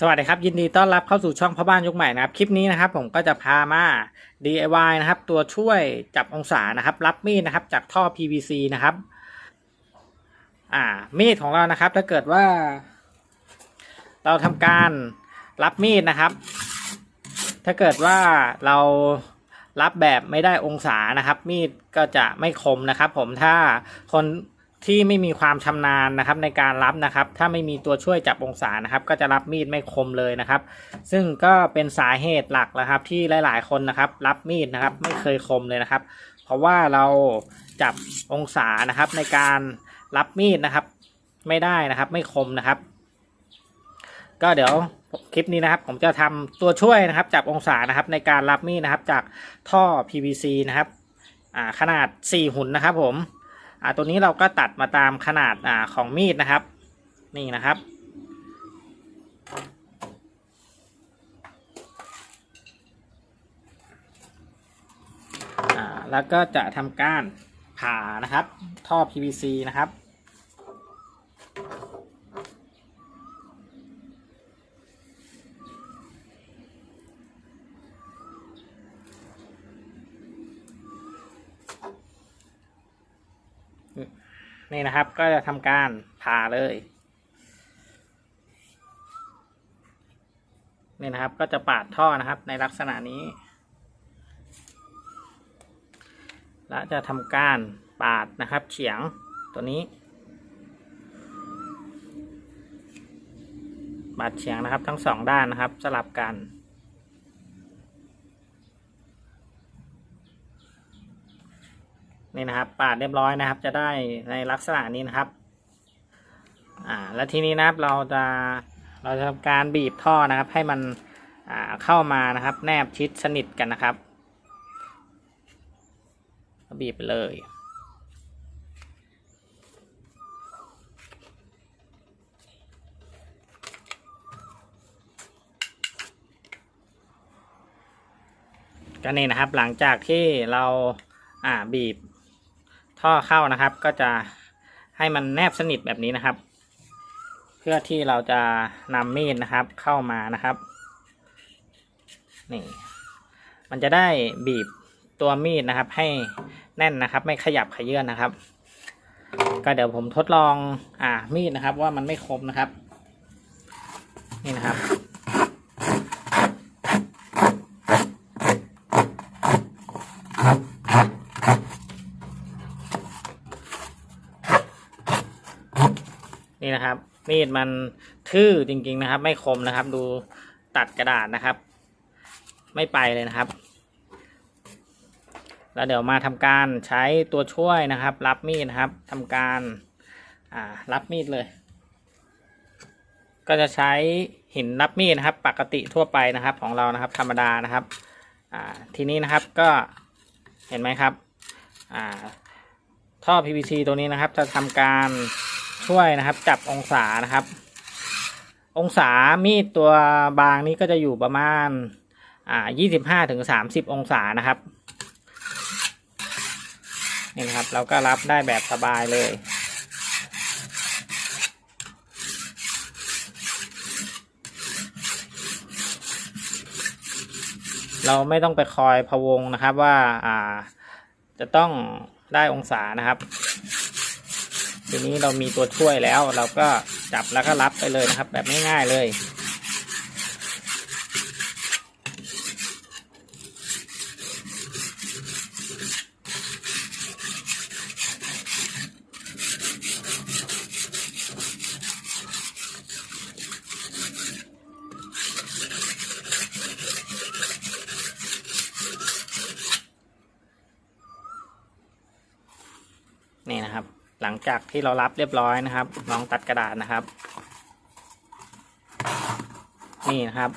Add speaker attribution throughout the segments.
Speaker 1: สวัสดีครับ ยินดีต้อนรับเข้าสู่ช่องพ่อบ้านยุคใหม่นะครับ คลิปนี้นะครับผมก็จะพามา DIY นะครับ ตัวช่วยจับองศานะครับ รับมีดนะครับ จากท่อ PVC นะครับ อ่า มีดของเรานะครับ ถ้าเกิดว่า เราทำการรับมีดนะครับ ถ้าเกิดว่าเรารับแบบไม่ได้องศานะครับ มีดก็จะไม่คมนะครับ ผมถ้าคน ที่ไม่มีความชำนาญนะครับในการรับนะครับ ถ้าไม่มีตัวช่วยจับองศานะครับ ก็จะรับมีดไม่คมเลยนะครับ ซึ่งก็เป็นสาเหตุหลักนะครับ ที่หลาย ๆ คนนะครับ รับมีดนะครับ ไม่เคยคมเลยนะครับ เพราะว่าเราจับองศานะครับ ในการรับมีดนะครับ ไม่ได้นะครับ ไม่คมนะครับ ก็เดี๋ยวคลิปนี้นะครับ ผมจะทำตัวช่วยนะครับ จับองศานะครับ ในการรับมีดนะครับ จากท่อ PVC นะครับขนาด 4 หุ่นนะครับผม อ่าตัวนี้เราก็ตัดมาตามขนาดอ่าของมีดนะครับ นี่นะครับ อ่าแล้วก็จะทำการผ่านะครับ ท่อ PVC นะครับ นี่นะครับ ก็จะทำการผ่าเลย นี่นะครับ ก็จะปาดท่อนะครับ ในลักษณะนี้ และจะทำการปาดนะครับ เฉียงตัวนี้ ปาดเฉียงนะครับ ทั้งสองด้านนะครับ สลับกัน นี่นะครับ ปาดเรียบร้อยนะครับ จะได้ในลักษณะนี้นะครับ อ่า และทีนี้นะครับเราจะเราจะทำการบีบท่อนะครับ ให้มันอ่าเข้ามานะครับ แนบชิดสนิทกันนะครับ บีบไปเลยก็นี่นะครับหลังจากที่เราอ่าบีบ ท่อเข้านะครับ ก็จะให้มันแนบสนิทแบบนี้นะครับ เพื่อที่เราจะนำมีดนะครับ เข้ามานะครับนี่มันจะได้บีบตัวมีดนะครับ ให้แน่นนะครับ ไม่ขยับขยื่นนะครับ ก็เดี๋ยวผมทดลองอ่ามีดนะครับ ว่ามันไม่คมนะครับ นี่นะครับ นี่นะครับ มีดมันทื่อจริง ๆนะครับ ไม่คมนะครับ ดูตัดกระดาษนะครับ ไม่ไปเลยนะครับ แล้วเดี๋ยวมาทำการใช้ตัวช่วยนะครับ รับมีดนะครับทำการอ่ารับมีดเลย ก็จะใช้หินรับมีดนะครับ ปกติทั่วไปนะครับ ของเรานะครับ ธรรมดานะครับอ่าทีนี้นะครับก็เห็นไหมครับอ่าท่อ PVC ตัวนี้นะครับ จะทำการ ช่วยนะครับ จับองศานะครับ องศามีดตัวบางนี้ก็จะอยู่ประมาณอ่ายี่สิบห้าถึงสามสิบองศานะครับนี่นะครับ เราก็รับได้แบบสบายเลยเราไม่ต้องไปคอยพะวงนะครับว่าอ่าจะต้องได้องศานะครับ ทีนี้เรามีตัวช่วยแล้ว เราก็จับแล้วก็รับไปเลยนะครับ แบบง่ายๆเลยนี่นะครับ หลังจากที่เรารับเรียบร้อยนะครับ ลองตัดกระดาษนะครับ นี่นะครับ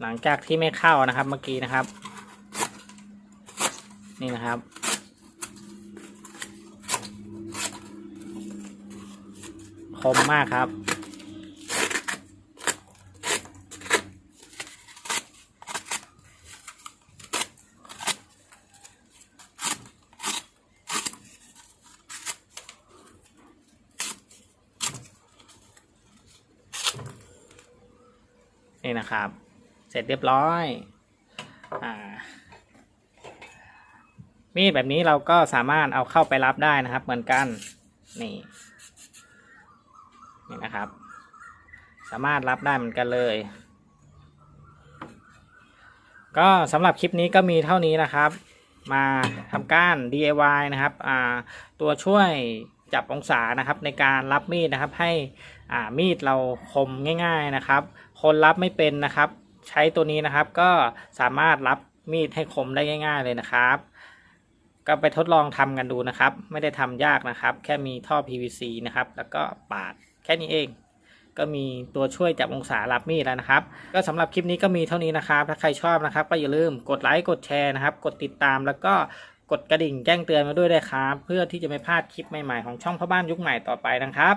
Speaker 1: หลังจากที่ไม่เข้านะครับเมื่อกี้นะครับ นี่นะครับคมมากครับ นี่นะครับ เสร็จเรียบร้อยอ่ามีดแบบนี้เราก็สามารถเอาเข้าไปรับได้นะครับ เหมือนกัน นี่นี่นะครับ สามารถรับได้เหมือนกันเลย ก็สำหรับคลิปนี้ก็มีเท่านี้นะครับ มาทำการ DIY นะครับตัวช่วยจับองศานะครับในการรับมีดนะครับให้ อ่ามีดเราคมง่ายๆนะครับ คนรับไม่เป็นนะครับ ใช้ตัวนี้นะครับก็สามารถรับมีดให้คมได้ง่าย ๆเลยนะครับ ก็ไปทดลองทำกันดูนะครับ ไม่ได้ทำยากนะครับ แค่มีท่อ PVC นะครับ แล้วก็ปาดแค่นี้เองก็มีตัวช่วยจับองศารับมีดแล้วนะครับ ก็สำหรับคลิปนี้ก็มีเท่านี้นะครับ ถ้าใครชอบนะครับ ก็อย่าลืมกดไลค์กดแชร์นะครับ กดติดตามแล้วก็กดกระดิ่งแจ้งเตือนมาด้วยเลยครับ เพื่อที่จะไม่พลาดคลิปใหม่ๆของช่องพ่อบ้านยุคใหม่ต่อไปนะครับ